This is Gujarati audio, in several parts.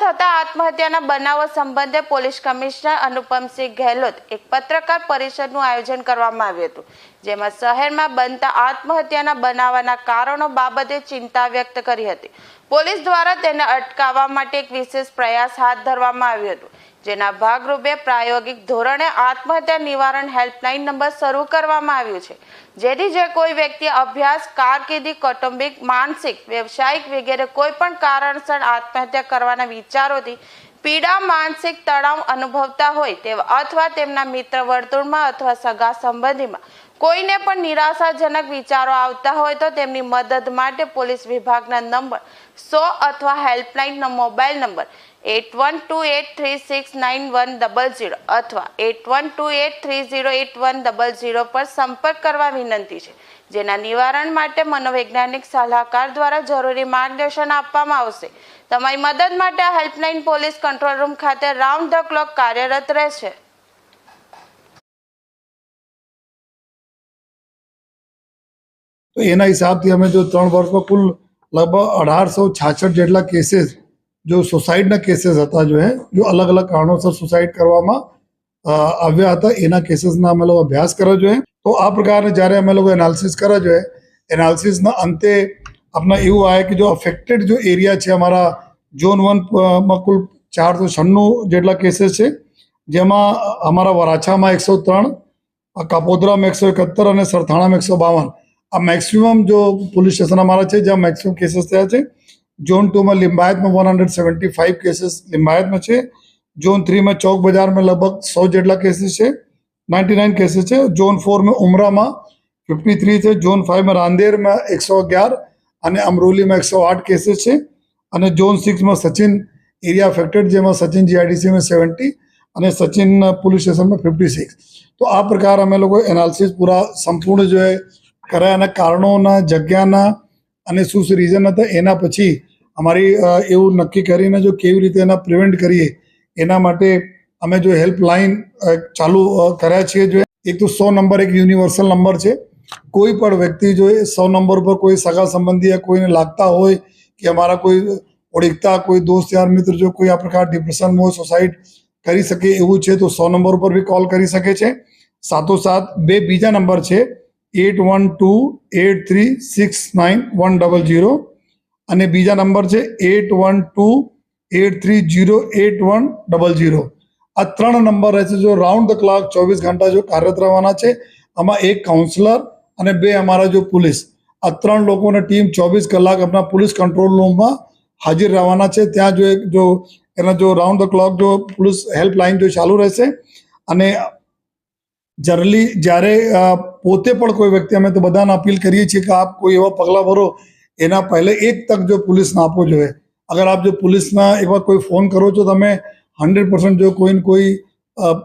થતા આત્મહત્યાના બનાવો સંબંધે પોલીસ કમિશનર અનુપમસિંહ ગેહલોત એક પત્રકાર પરિષદનું આયોજન કરવામાં આવ્યું હતું, જેમાં શહેરમાં બનતા આત્મહત્યાના બનાવવાના કારણો બાબતે ચિંતા વ્યક્ત કરી હતી. પોલીસ દ્વારા તેને અટકાવવા માટે એક વિશેષ પ્રયાસ હાથ ધરવામાં આવ્યો હતો, જેના ભાગરૂપે પ્રાયોગિક ધોરણે આત્મહત્યા નિવારણ હેલ્પલાઇન નંબર શરૂ કરવામાં આવ્યો છે, જેથી જે કોઈ વ્યક્તિ અભ્યાસ, કારકિર્દી, કૌટુંબિક, માનસિક, વ્યવસાયિક વગેરે કોઈ પણ કારણસર આત્મહત્યા કરવાના વિચારોથી પીડા, માનસિક તણાવ અનુભવતા હોય તેવા અથવા તેમના મિત્ર વર્તુળમાં અથવા સગા સંબંધીમાં કોઈને પણ નિરાશાજનક વિચારો આવતા હોય તો તેમની મદદ માટે પોલીસ વિભાગના નંબર સો અથવા હેલ્પલાઇનનો mobile number eight one two eight three six nine one double zero અથવા eight one two eight three zero eight one double zero પર સંપર્ક કરવા વિનંતી છે, જેના નિવારણ માટે મનોવૈજ્ઞાનિક સલાહકાર દ્વારા જરૂરી માર્ગદર્શન આપવામાં આવશે. તમારી મદદ માટે હેલ્પલાઇન પોલીસ કંટ્રોલ રૂમ ખાતે રાઉન્ડ ધ ક્લોક કાર્યરત રહેશે. તો એના હિસાબથી અમે જો ત્રણ વર્ષમાં કુલ લગભગ અઢારસો છાછઠ જેટલા કેસીસ જો સુસાઇડના કેસીસ હતા જો હે જો અલગ અલગ કારણોસર સુસાઇડ કરવામાં અ, આવ્યા હતા એના કેસીસના અમે લોકો અભ્યાસ કર્યો જોઈએ તો આ પ્રકારે જ્યારે અમે લોકો એનાલિસિસ કર્યો જોઈએ એનાલિસિસના અંતે આપણા એવું આવે કે જો અફેક્ટેડ જો એરિયા છે અમારા ઝોન વનમાં કુલ ચારસો છન્નું જેટલા કેસીસ છે જેમાં અમારા વરાછામાં એકસો ત્રણ કાપોદરામાં એકસો એકાત્તર અને સરથાણામાં એકસો બાવન. આ મેક્સિમમ જો પોલીસ સ્ટેશન અમારા છે, જ્યાં મેક્સિમમ કેસીસ થયા છે ઝોન ટુમાં લિંબાયતમાં one hundred seventy five cases લિંબાયતમાં છે ઝોન થ્રીમાં ચોક બજારમાં લગભગ સો જેટલા કેસીસ છે નાઇન્ટી નાઇન કેસીસ છે ઝોન ફોરમાં ઉમરામાં ફિફ્ટી થ્રી છે ઝોન ફાઇવમાં રાંદેરમાં એકસો અગિયાર અને અમરોલીમાં એકસો આઠ કેસીસ છે, અને ઝોન સિક્સમાં સચિન એરિયા અફેક્ટેડ જેમાં સચિન જીઆઈડીસીમાં સેવન્ટી અને સચિન પોલીસ સ્ટેશનમાં ફિફ્ટી સિક્સ તો આ પ્રકાર અમે લોકો એનાલિસિસ પૂરા સંપૂર્ણ જો કર્યા અને કારણોના, જગ્યાના અને શું શું રીઝન હતા એના પછી અમારી એવું નક્કી કરીને જો કેવી રીતે એના પ્રિવેન્ટ કરીએ, એના માટે અમે જો હેલ્પલાઇન ચાલુ કર્યા છીએ જો. એક તો સો નંબર એક યુનિવર્સલ નંબર છે. કોઈ પણ વ્યક્તિ જો એ સો નંબર પર કોઈ સગા સંબંધી કોઈને લાગતા હોય કે અમારા કોઈ ઓળખતા, કોઈ દોસ્ત, યાર, મિત્ર જો કોઈ આ પ્રકાર ડિપ્રેશન હોય સોસાઇડ કરી શકે એવું છે તો સો નંબર પર બી કોલ કરી શકે છે. સાથોસાથ બે બીજા નંબર છે. Eight one two eight three six nine one double zero અને બીજા નંબર છે eight one two eight three zero eight one double zero આ ત્રણ નંબર રહેશે જો રાઉન્ડ ધ ક્લાક ચોવીસ ઘંટા જો કાર્યરત રહેવાના છે, આમાં એક કાઉન્સલર અને બે અમારા જો પોલીસ. આ ત્રણ લોકોની ટીમ ચોવીસ કલાક આપણા પોલીસ કંટ્રોલ રૂમમાં હાજર રહેવાના છે. ત્યાં જો એક જો એના જો રાઉન્ડ ધ ક્લોક જો પોલીસ હેલ્પલાઇન જો ચાલુ રહેશે અને જનરલી જ્યારે પોતે પણ કોઈ વ્યક્તિ અમે તો બધાને અપીલ કરીએ છીએ કે આપ કોઈ એવા પગલાં ભરો, એના પહેલે એક તક જો પોલીસને આપવો જોઈએ. અગર આપ જો પોલીસના એવા કોઈ ફોન કરો છો, તમે હંડ્રેડ પર્સન્ટ જો કોઈને કોઈ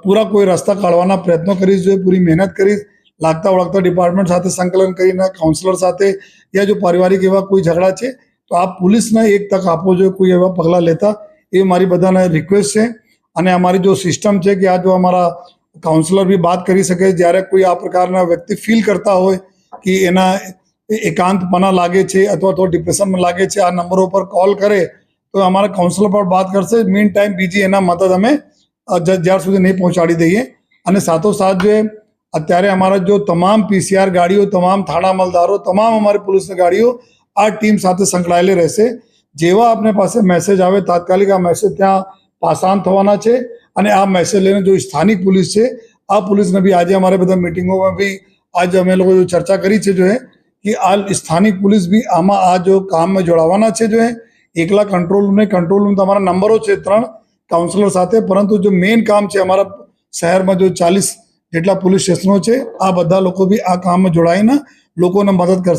પૂરા કોઈ રસ્તા કાઢવાના પ્રયત્નો કરીશ જોઈએ પૂરી મહેનત કરીશ, લાગતા વળગતા ડિપાર્ટમેન્ટ સાથે સંકલન કરીને કાઉન્સિલર સાથે યા જો પારિવારિક એવા કોઈ ઝઘડા છે, તો આપ પોલીસને એક તક આપવો જોઈએ કોઈ એવા પગલાં લેતા, એ મારી બધાને રિક્વેસ્ટ છે. અને અમારી જો સિસ્ટમ છે કે આ જો અમારા કાઉન્સિલર બી વાત કરી શકે જ્યારે કોઈ આ પ્રકારના વ્યક્તિ ફીલ કરતા હોય કે એના એકાંતપના લાગે છે અથવા તો ડિપ્રેશનમાં લાગે છે, આ નંબરો પર કોલ કરે, તો અમારા કાઉન્સિલર પર વાત કરશે. મીન ટાઈમ બીજી એના મદદ અમે જ્યાર સુધી નહીં પહોંચાડી દઈએ. અને સાથોસાથ જે અત્યારે અમારા જો તમામ પીસીઆર ગાડીઓ, તમામ થાણા અમલદારો તમામ અમારી પોલીસની ગાડીઓ આ ટીમ સાથે સંકળાયેલી રહેશે. જેવા આપને પાસે મેસેજ આવે, તાત્કાલિક આ મેસેજ ત્યાં પાસાન થવાના છે. અને આ મેસેજ લઈને જો સ્થાનિક પોલીસ છે આ પોલીસને બી આજે અમારે બધા મિટિંગોમાં બી આજે અમે લોકો જો ચર્ચા કરી છે જો એ કે આ સ્થાનિક પોલીસ બી આમાં આ જો કામમાં જોડાવાના છે જો એ એકલા કંટ્રોલ રૂમ નહીં કંટ્રોલ રૂમ તમારા નંબરો છે ત્રણ કાઉન્સિલર સાથે પરંતુ જો મેઇન કામ છે અમારા શહેરમાં જો ચાલીસ જેટલા પોલીસ સ્ટેશનો છે આ બધા લોકો બી આ કામમાં જોડાઈને લોકોને મદદ કરશે